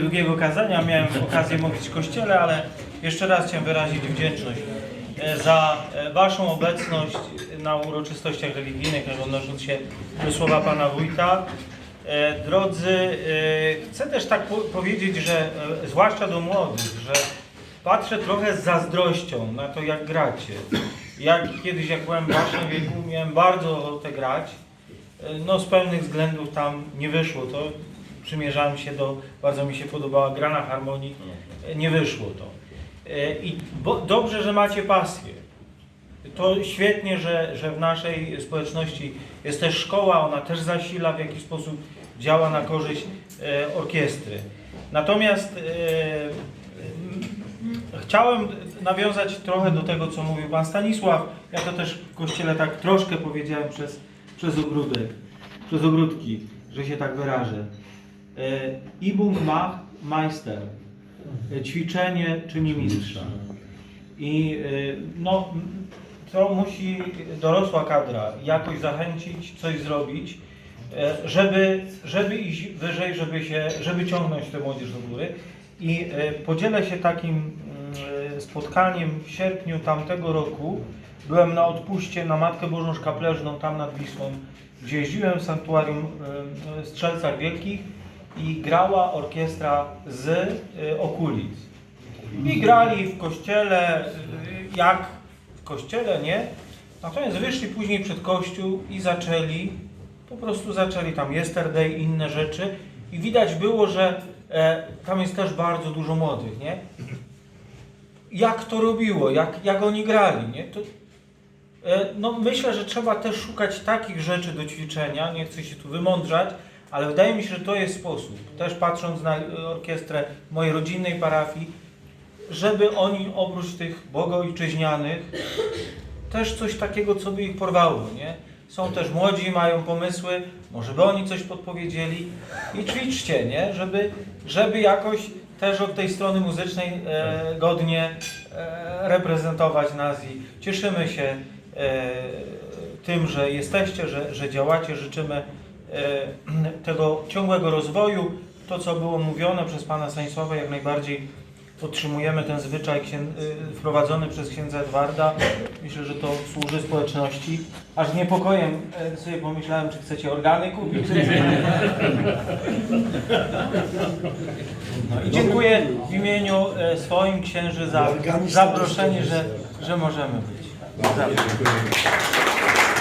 długiego kazania, miałem okazję mówić w kościele, ale jeszcze raz chciałem wyrazić wdzięczność e, za e, Waszą obecność na uroczystościach religijnych, odnosząc się do słowa Pana Wójta. E, Drodzy, chcę też tak po powiedzieć, że zwłaszcza do młodych, że patrzę trochę z zazdrością na to, jak gracie. Jak kiedyś, jak byłem w Waszym wieku, miałem bardzo ochotę grać, no z pewnych względów tam nie wyszło to. Przymierzałem się do, bardzo mi się podobała gra na harmonii, nie wyszło to. E, I bo, dobrze, że macie pasję. To świetnie, że, że w naszej społeczności jest też szkoła, ona też zasila w jakiś sposób, działa na korzyść e, orkiestry. Natomiast e, chciałem nawiązać trochę do tego, co mówił Pan Stanisław. Ja to też w kościele tak troszkę powiedziałem przez, przez ogródek, przez ogródki, że się tak wyrażę. E, Übung macht Meister. E, Ćwiczenie czyni mistrza. I e, no, to musi dorosła kadra jakoś zachęcić, coś zrobić, żeby, żeby iść wyżej, żeby, się, żeby ciągnąć tę młodzież do góry. I podzielę się takim mm, spotkaniem w sierpniu tamtego roku. Byłem na odpuście na Matkę Bożą Szkapleżną tam nad Wisłą, gdzie jeździłem w sanktuarium Strzelcach Wielkich i grała orkiestra z e, okulic. I grali w kościele, y, jak w kościele, nie? Natomiast wyszli później przed kościół i zaczęli, po prostu zaczęli tam yesterday, inne rzeczy i widać było, że e, tam jest też bardzo dużo młodych, nie? Jak to robiło, jak, jak oni grali, nie? To, e, no myślę, że trzeba też szukać takich rzeczy do ćwiczenia, nie chcę się tu wymądrzać, ale wydaje mi się, że to jest sposób, też patrząc na orkiestrę mojej rodzinnej parafii, żeby oni oprócz tych bogoojczyźnianych też coś takiego, co by ich porwało, nie? Są też młodzi, mają pomysły, może by oni coś podpowiedzieli i ćwiczcie, nie? Żeby, żeby jakoś też od tej strony muzycznej e, godnie e, reprezentować nas i cieszymy się e, tym, że jesteście, że, że działacie, życzymy tego ciągłego rozwoju. To, co było mówione przez Pana Stanisława, jak najbardziej podtrzymujemy ten zwyczaj y, wprowadzony przez księdza Edwarda. Myślę, że to służy społeczności. Aż z niepokojem e, sobie pomyślałem, czy chcecie organy kupić. No i dziękuję w imieniu e, swoim księży za zaproszenie, że, że możemy być. Zapraszam.